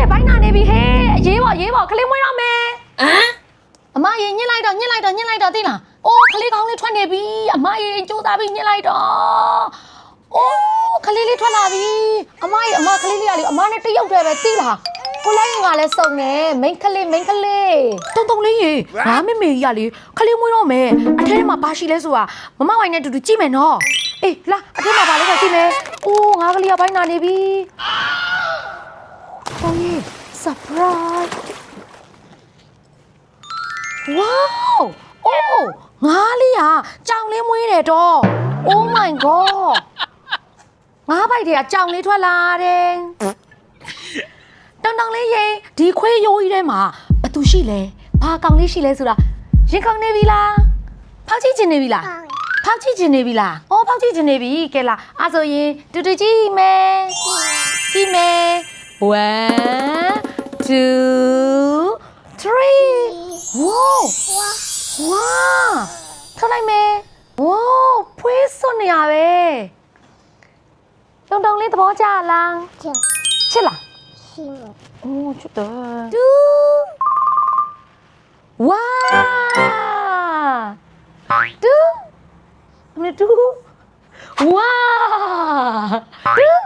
နဲ့ဘိုင်းနာနေပြီဟဲ့အရေးပေါ်ရေးပေါ်ကလေးမွေးတော့မယ်ဟမ်အမရေညှစ်လိုက်တော့ညှစ်လိုက်တော့ညှစ်လိုက်တော့သိလားအိုးကလေးကောင်းလေးထွက်နေပြီအမရေကြိုးစားပြီးညှစ်လိုက်တော့အိုးကလေးလေးထွက်လာပြီအမရေအမကလေးလေးကလေအမနဲ့တရုတ်တည်းပဲသိလားကိုလိုက်ရင်ကလည်းစုံနေမိန်းကလေးမိန်းကလေးတုံတုံလေးရေငါမေမေကြီးကလေကလေးမွေးတော့မယ်အထဲထဲမှာဘာရှိလဲဆိုတာမမဝိုင်နဲ့တူတူကြည့်မယ်နော်အေးလာအထဲမှာဘာလဲကကြည့်မယ်အိုးငါကလေးကဘိုင်းနာနေပြီ ဟောကြီး surprise wow အိုးငါလေးကကြောင်လေးမွေးတယ်တော့ oh my god ငါးပိုက်တည်းကကြောင်လေးထွက်လာတယ်တောင်တောင်လေးရေဒီခွေးရိုးကြီးထဲမှာဘသူရှိလဲဘာကောင်လေးရှိလဲဆိုတာရင်ခေါင်နေပြီလားဖောက်ကြည့်ချင်နေပြီလားဖောက်ကြည့်ချင်နေပြီလားအော်ဖောက်ကြည့်ချင်နေပြီကဲလားအဲ့ဆိုရင်တူတူကြည့်မယ်ကြည့်မယ် One, two, three. Wow. Wow. ထုတ်လိုက်မယ်။ Wow, ဖွေးစွနေရပဲ။တုံတုံလေးသဘောကျလား။ချစ်လား။ချစ်ပါ။ Oh, ချစ်တယ်။ Two. Wow. Two. မတူ။ Wow. Two.